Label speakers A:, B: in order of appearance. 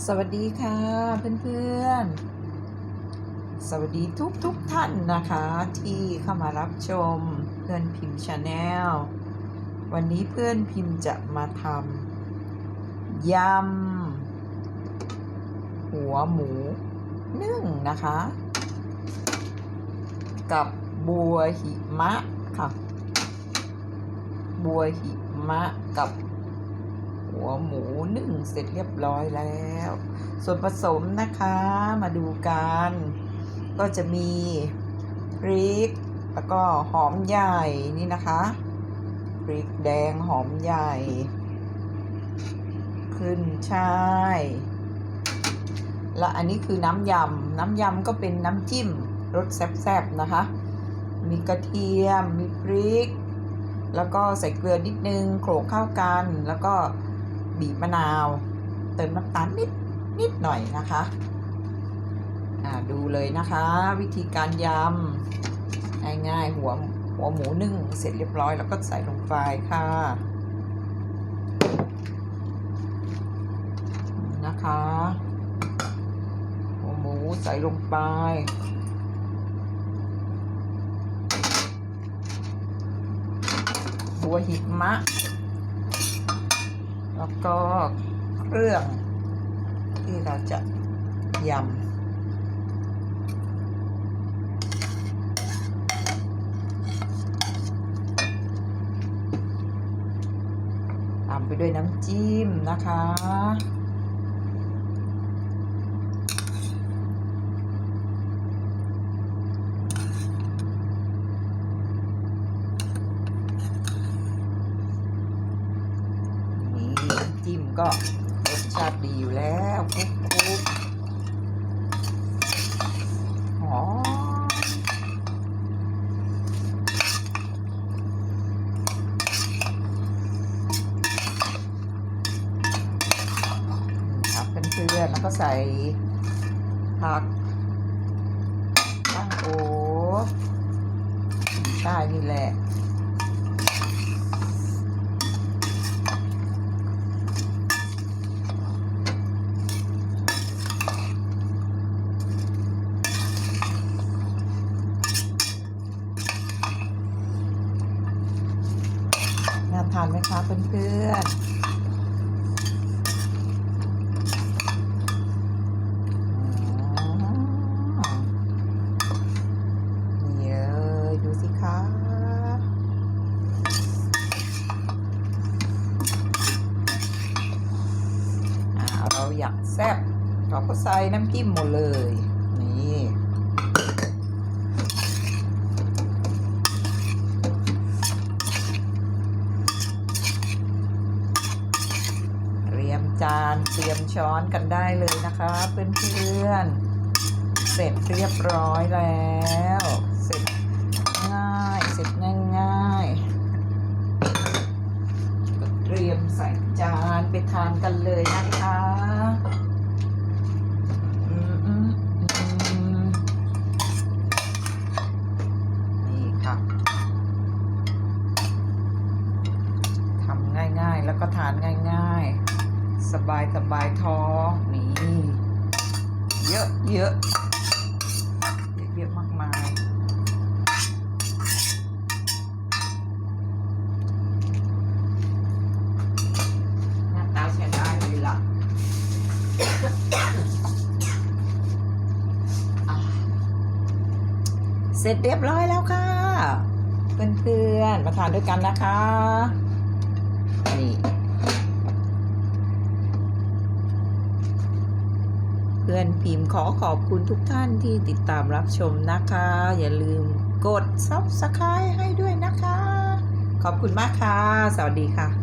A: สวัสดีค่ะเพื่อนๆ สวัสดีทุกทุกท่านนะคะ ที่เข้ามารับชมเพื่อนพิมพ์ชาแนลวันนี้เพื่อนพิมพ์จะมาทำยำหัวหมูนึ่งนะคะ กับบัวหิมะค่ะ บัวหิมะกับ หัวหมูนึ่งเสร็จเรียบร้อยแล้ว ส่วนผสมนะคะมาดูกัน ก็จะมีพริก แล้วก็หอมใหญ่นี่นะคะพริกแดงหอมใหญ่ ขึ้นช่ายและอันนี้คือน้ำยำ น้ำยำก็เป็นน้ำจิ้มรสแซ่บๆนะคะ มีกระเทียม มีพริก แล้วก็ใส่เกลือนิดนึงโขลกเข้ากัน แล้วก็ บีบมะนาว เติมน้ำตาลนิดนิดหน่อยนะคะอ่าดูเลยนะคะ วิธีการยำง่ายๆหัวหัวหมูนึ่งเสร็จเรียบร้อยแล้วก็ใส่ลงไปค่ะนะคะ หัวหมูใส่ลงไปบัวหิมะ แล้วก็เครื่องที่เราจะยำตามไปด้วยน้ำจิ้มนะคะ นี่น้ำ จิ้มก็รสชาติดีอยู่แล้วคุกคลุกหอมครับเพื่อนแล้วก็ใส่ผักตั้งโอใช่นี่แหละ ทานไหมคะเพื่อนๆอ๋อนี่เลยดูสิคะเราอยากแซ่บเราก็ใส่น้ำจิ้มหมดเลย นี่ เตรียม จานเตรียมช้อนกันได้เลยนะคะเพื่อนๆ เสร็จเรียบร้อยแล้ว เสร็จง่ายเสร็จง่ายๆก็เตรียมใส่จานไปทานกันเลยนะคะอืมอืมอืมนี่ค่ะทำง่ายๆ แล้วก็ทานง่าย ๆ สบายสบายท้องนี่เยอะเยอะเยอะเยอะมากมายหน้าตาใช้ได้เลยล่ะอะเสร็จเรียบร้อยแล้วค่ะ เพื่อนๆมาทานด้วยกันนะคะ นี่ เพื่อนพิมพ์ขอขอบคุณทุกท่านที่ติดตามรับชมนะคะ อย่าลืมกด Subscribe ให้ด้วยนะคะ ขอบคุณมากค่ะ สวัสดีค่ะ